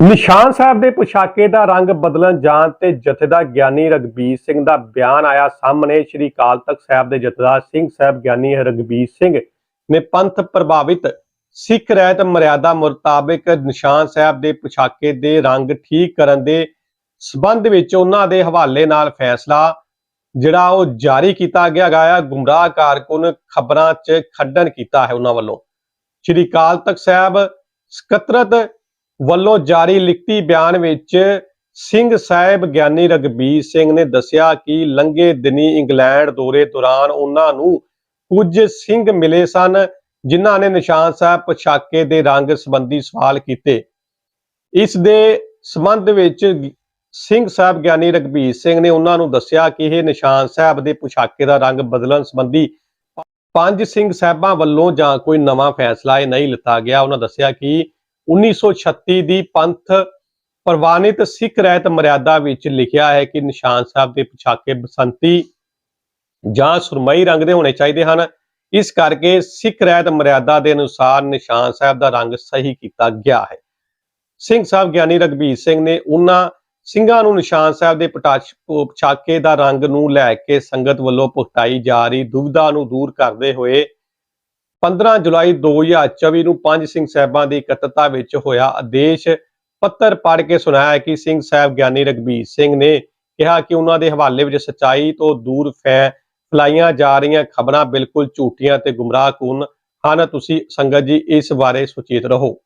ਨਿਸ਼ਾਨ ਸਾਹਿਬ ਦੇ ਪੁਸ਼ਾਕੇ ਦਾ ਰੰਗ ਬਦਲਣ ਜਾਣ ਤੇ ਜਥੇਦਾਰ ਗਿਆਨੀ ਰਗਬੀਰ ਸਿੰਘ ਦਾ ਬਿਆਨ ਆਇਆ ਸਾਹਮਣੇ ਸ੍ਰੀ ਅਕਾਲ ਤਖਤ ਸਾਹਿਬ ਦੇ ਜਥੇਦਾਰ ਸਿੰਘ ਸਾਹਿਬ ਗਿਆਨੀ ਰਗਬੀਰ ਸਿੰਘ ਨੇ ਪੰਥ ਪ੍ਰਭਾਵਿਤ ਸਿੱਖ ਰਹਿਤ ਮਰਿਆਦਾ ਮੁਤਾਬਕ ਨਿਸ਼ਾਨ ਸਾਹਿਬ ਦੇ ਪੁਸ਼ਾਕੇ ਦੇ ਰੰਗ ਠੀਕ ਕਰਨ ਦੇ ਸਬੰਧ ਵਿੱਚ ਉਹਨਾਂ ਦੇ ਹਵਾਲੇ ਨਾਲ ਫੈਸਲਾ, ਜਿਹੜਾ ਉਹ ਜਾਰੀ ਕੀਤਾ ਗਿਆ ਗਿਆ ਗੁੰਮਰਾਹ ਕਾਰਕੁਨ ਖਬਰਾਂ 'ਚ ਖੱਡਨ ਕੀਤਾ ਹੈ ਉਹਨਾਂ ਵੱਲੋਂ। ਸ੍ਰੀ ਅਕਾਲ ਤਖਤ ਸਾਹਿਬ ਸਕੱਤਰਤ ਵੱਲੋਂ ਜਾਰੀ ਲਿਖਤੀ ਬਿਆਨ ਵਿੱਚ ਸਿੰਘ ਸਾਹਿਬ ਗਿਆਨੀ ਰਗਬੀਰ ਸਿੰਘ ਨੇ ਦੱਸਿਆ ਕਿ ਲੰਘੇ ਦਿਨੀ ਇੰਗਲੈਂਡ ਦੌਰੇ ਦੌਰਾਨ ਉਹਨਾਂ ਨੂੰ ਕੁਝ ਸਿੰਘ ਮਿਲੇ ਸਨ, ਜਿਨ੍ਹਾਂ ਨੇ ਨਿਸ਼ਾਨ ਸਾਹਿਬ ਪੋਸ਼ਾਕੇ ਦੇ ਰੰਗ ਸੰਬੰਧੀ ਸਵਾਲ ਕੀਤੇ। ਇਸ ਦੇ ਸੰਬੰਧ ਵਿੱਚ ਸਿੰਘ ਸਾਹਿਬ ਗਿਆਨੀ ਰਗਬੀਰ ਸਿੰਘ ਨੇ ਉਹਨਾਂ ਨੂੰ ਦੱਸਿਆ ਕਿ ਇਹ ਨਿਸ਼ਾਨ ਸਾਹਿਬ ਦੇ ਪੁਸ਼ਾਕੇ ਦਾ ਰੰਗ ਬਦਲਣ ਸੰਬੰਧੀ ਪੰਜ ਸਿੰਘ ਸਾਹਿਬਾਂ ਵੱਲੋਂ ਜਾਂ ਕੋਈ ਨਵਾਂ ਫੈਸਲਾ ਇਹ ਨਹੀਂ ਲਿੱਤਾ ਗਿਆ। ਉਹਨਾਂ ਦੱਸਿਆ ਕਿ 1936 ਦੀ ਪੰਥ ਪ੍ਰਵਾਨਿਤ ਸਿੱਖ ਰਹਿਤ ਮਰਿਆਦਾ ਵਿੱਚ ਲਿਖਿਆ ਹੈ ਕਿ ਨਿਸ਼ਾਨ ਸਾਹਿਬ ਦੇ ਪਛਾਕੇ ਬਸੰਤੀ ਜਾਂ ਸੁਰਮਈ ਰੰਗ ਦੇ ਹੋਣੇ ਚਾਹੀਦੇ ਹਨ। ਇਸ ਕਰਕੇ ਸਿੱਖ ਰਹਿਤ ਮਰਿਆਦਾ ਦੇ ਅਨੁਸਾਰ ਨਿਸ਼ਾਨ ਸਾਹਿਬ ਦਾ ਰੰਗ ਸਹੀ ਕੀਤਾ ਗਿਆ ਹੈ। ਸਿੰਘ ਸਾਹਿਬ ਗਿਆਨੀ ਰਗਬੀਰ ਸਿੰਘ ਨੇ ਉਹਨਾਂ ਸਿੰਘਾਂ ਨੂੰ ਨਿਸ਼ਾਨ ਸਾਹਿਬ ਦੇ ਪਟਾਸ਼- ਪੋਸ਼ਾਕੇ ਦਾ ਰੰਗ ਨੂੰ ਲੈ ਕੇ ਸੰਗਤ ਵੱਲੋਂ ਪੁਖਤਾਈ ਜਾ ਰਹੀ ਦੁਬਿਧਾ ਨੂੰ ਦੂਰ ਕਰਦੇ ਹੋਏ 15 ਜੁਲਾਈ 2024 ਨੂੰ ਪੰਜ ਸਿੰਘ ਸਾਹਿਬਾਂ ਦੀ ਇਕੱਤਰਤਾ ਵਿੱਚ ਹੋਇਆ ਆਦੇਸ਼ ਪੱਤਰ ਪੜ੍ਹ ਕੇ ਸੁਣਾਇਆ ਕਿ ਸਿੰਘ ਸਾਹਿਬ ਗਿਆਨੀ ਰਗਬੀਰ ਸਿੰਘ ਨੇ ਕਿਹਾ ਕਿ ਉਹਨਾਂ ਦੇ ਹਵਾਲੇ ਵਿੱਚ ਸਚਾਈ ਤੋਂ ਦੂਰ ਫੈ ਫਲਾਈਆਂ ਜਾ ਰਹੀਆਂ ਖਬਰਾਂ ਬਿਲਕੁਲ ਝੂਠੀਆਂ ਤੇ ਗੁੰਮਰਾਹਕੁਨ ਹਨ। ਤੁਸੀਂ ਸੰਗਤ ਜੀ ਇਸ ਬਾਰੇ ਸੁਚੇਤ ਰਹੋ।